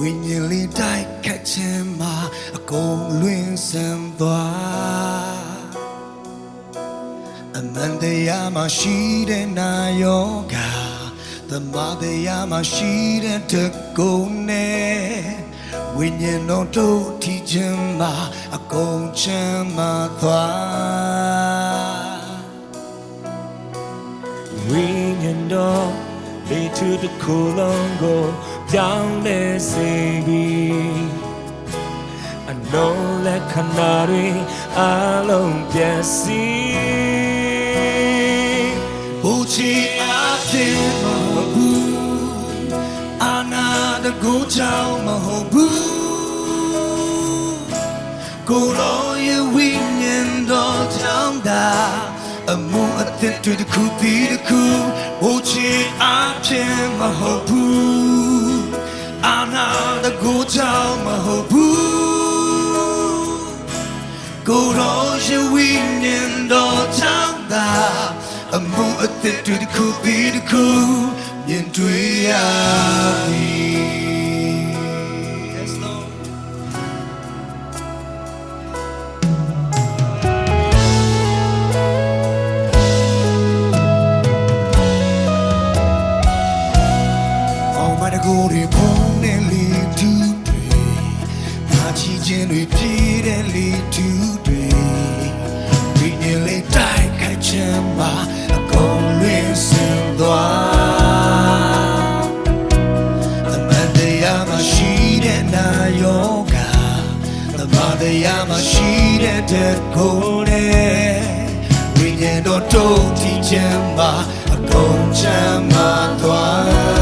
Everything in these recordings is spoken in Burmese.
ဝိညာဉ်လေးတိုက်ခတ်ခြင်းမှာအကုန်လွင်စင်သွားအမှန်တရားမှရှိတဲ့နာယောဂါသမာတရားမှရှိတဲ့တကုံနဲ့ဝိညာဉ်တော်တို့ထီခြင်းမှာအကုန်ချမ်းသာသွားဝိညာဉ်တော် be to the cool on go ပြောင်းလဲစေပြီးအလုံးလက်ခဏတွေအလုံးပြည့်စည်ဘုချီအဖြစ်မဟုတ်ဘူးအာနာတကူချောင်းမဟုတ်ဘူးကိုယ်တော်ရဲ့ဝိညာဉ်တော်ကြောင့်သာအမှုအသစ်တွေတစ်ခုပြီးတစ်ခုဘုချီအဖြစ်မဟုတ်ဘူး အာနာတကူချောင်းမဟုတ်ဘူးကိုယ်တော်ရဲ့ဝိညာဉ်တော်ကြောင့်သာအမှုအသစ်တွေတစ်ခုပြီးတစ်ခုမြင်တွေ့ရပြီ Yes ကိုယ်တွေဖုံးနေလေတူတွေငါချီခြင်းတွေပြည့်တဲ့လေတူတွေဝိညာဉ်လေးတိုက်ခိုက်ခြင်းမှာအကုန်လင်းစင်သွားအမန်တရားမှာရှိတဲ့နာယောဂသမတရားမှာရှိတဲ့တဲ့ကိုယ်နဲ့ဝိညာဉ်တော်တို့ထီခြင်းမှာအကုန်ချမ်းသာသွား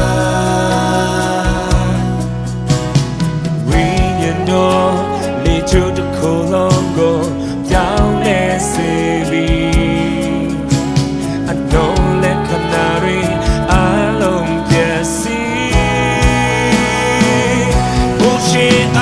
ဘု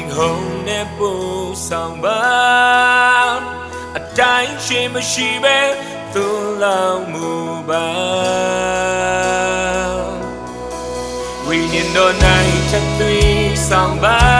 င်ဟုန်နဲ့ပို့ဆောင်ပါအတိုင်းရှင်မရှိပဲသူလောင်မူပါဝိညာဉ်တော်၌ချက်သွေးဆောင်ပါ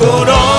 corazón.